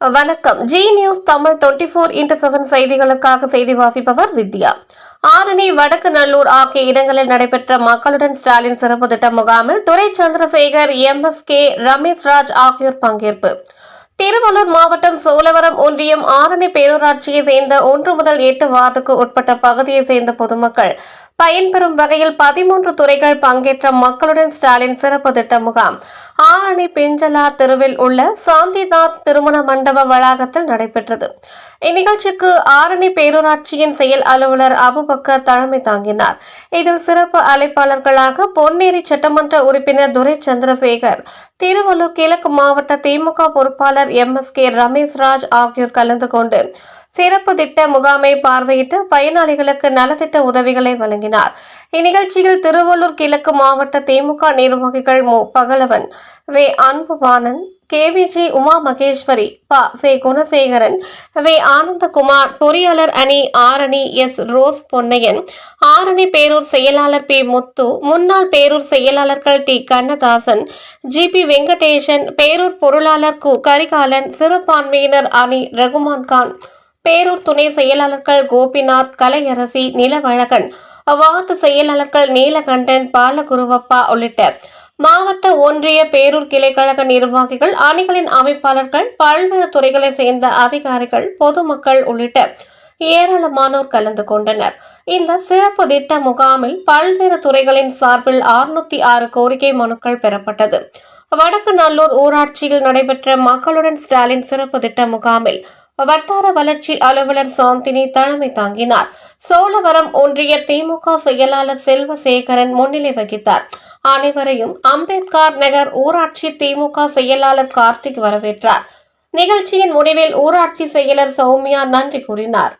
வணக்கம். Zee news Tamil twenty four into seven செய்திகளுக்காக செய்தி வாசிப்பவர் வித்யா. ஆரணி வடக்கு நல்லூர் ஆகிய இடங்களில் நடைபெற்ற மக்களுடன் ஸ்டாலின் சிறப்பு திட்ட முகாமில் Durai Chandrasekar M S K Rameshraj ஆகியோர் பங்கேற்பு. திருவள்ளூர் மாவட்டம் சோழவரம் ஒன்றியம் ஆரணி பேரூராட்சியை சேர்ந்த ஒன்று முதல் எட்டு வார்டுக்கு உட்பட்ட பகுதியை சேர்ந்த பொதுமக்கள் பயன்பெறும் வகையில் பதிமூன்று துறைகள் பங்கேற்ற மக்களுடன் ஸ்டாலின் சிறப்பு திட்ட முகாம். ஆரணி பிஞ்சலார் தெருவில் உள்ள சாந்திநாத் திருமண மண்டப வளாகத்தில் நடைபெற்றது. இந்நிகழ்ச்சிக்கு ஆரணி பேரூராட்சியின் செயல் அலுவலர் அபுபக்கர் தலைமை தாங்கினார். இதில் சிறப்பு அழைப்பாளர்களாக பொன்னேரி சட்டமன்ற உறுப்பினர் துரை சந்திரசேகர் திருவள்ளூர் கிழக்கு மாவட்ட திமுக பொறுப்பாளர் எம் எஸ் கே ரமேஷ்ராஜ் ஆகியோர் கலந்து கொண்டு சிறப்பு திட்ட முகாமை பார்வையிட்டு பயனாளிகளுக்கு நலத்திட்ட உதவிகளை வழங்கினார். இந்நிகழ்ச்சியில் திருவள்ளூர் கிழக்கு மாவட்ட திமுக நிர்வாகிகள் மு. பகலவன் வே. அன்புவாணன் கேவிஜி உமா மகேஸ்வரி ப. சே. குணசேகரன் வே. ஆனந்தகுமார் பொறியாளர் அணி ஆரணி எஸ். ரோஸ் பொன்னையன் ஆரணி பேரூர் செயலாளர் பி. முத்து முன்னாள் பேரூர் செயலாளர்கள் T. Kannadasan G. P. Venkatesan Perur பொருளாளர் கு. கரிகாலன் சிறுபான்மையினர் அணி ரகுமான் கான் பேரூர் துணை செயலாளர்கள் கோபிநாத் கலையரசி நிலவழகன் வார்டு செயலாளர்கள் நீலகண்டன் பாலகுருவப்பா உள்ளிட்ட மாவட்ட ஒன்றிய பேரூர் கிளைக்கழக நிர்வாகிகள் அணிகளின் அமைப்பாளர்கள் பல்வேறு துறைகளை சேர்ந்த அதிகாரிகள் பொதுமக்கள் உள்ளிட்ட ஏராளமானோர் கலந்து கொண்டனர். இந்த சிறப்பு திட்ட முகாமில் பல்வேறு துறைகளின் சார்பில் அறுநூத்தி ஆறு கோரிக்கை மனுக்கள் பெறப்பட்டது. வடக்கு நல்லூர் ஊராட்சியில் நடைபெற்ற மக்களுடன் ஸ்டாலின் சிறப்பு திட்ட முகாமில் வட்டார வளர்ச்சி அலுவலர் சாந்தினி தலைமை தாங்கினார். சோழவரம் ஒன்றிய திமுக செயலாளர் செல்வசேகரன் முன்னிலை வகித்தார். அனைவரையும் அம்பேத்கர் நகர் ஊராட்சி திமுக செயலாளர் கார்த்திக் வரவேற்றார். நிகழ்ச்சியின் முடிவில் ஊராட்சி செயலர் சௌமியா நன்றி கூறினார்.